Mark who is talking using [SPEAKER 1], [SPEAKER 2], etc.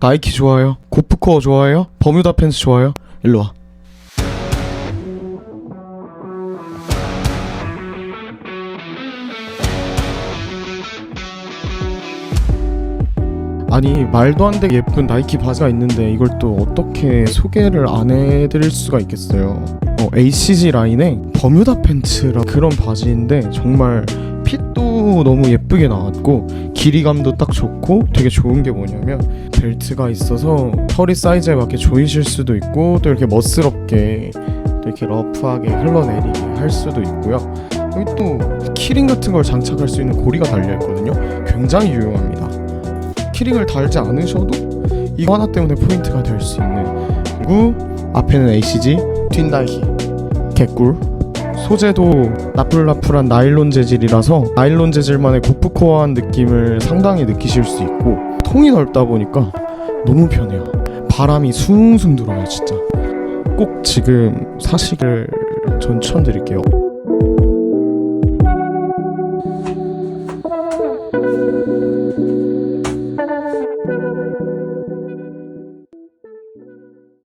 [SPEAKER 1] 나이키 좋아요? 고프코어 좋아해요? 버뮤다 팬츠 좋아해요? 일로 와. 아니 말도 안 되게 예쁜 나이키 바지가 있는데 이걸 또 어떻게 소개를 안 해드릴 수가 있겠어요 어, ACG 라인의 버뮤다 팬츠라 그런 바지인데 정말 핏도 너무 예쁘게 나왔고 길이감도 딱 좋고 되게 좋은 게 뭐냐면 벨트가 있어서 허리 사이즈에 맞게 조이실 수도 있고 또 이렇게 멋스럽게 또 이렇게 러프하게 흘러내리게 할 수도 있고요. 여기 또 키링 같은 걸 장착할 수 있는 고리가 달려 있거든요. 굉장히 유용합니다. 키링을 달지 않으셔도 이거 하나 때문에 포인트가 될 수 있는 그리고 앞에는 ACG 뒷날기 개꿀 소재도 나풀나풀한 나일론 재질이라서 나일론 재질만의 고프코어한 느낌을 상당히 느끼실 수 있고 통이 넓다 보니까 너무 편해요. 바람이 숭숭 들어요 진짜. 꼭 지금 사시길 전 추천드릴게요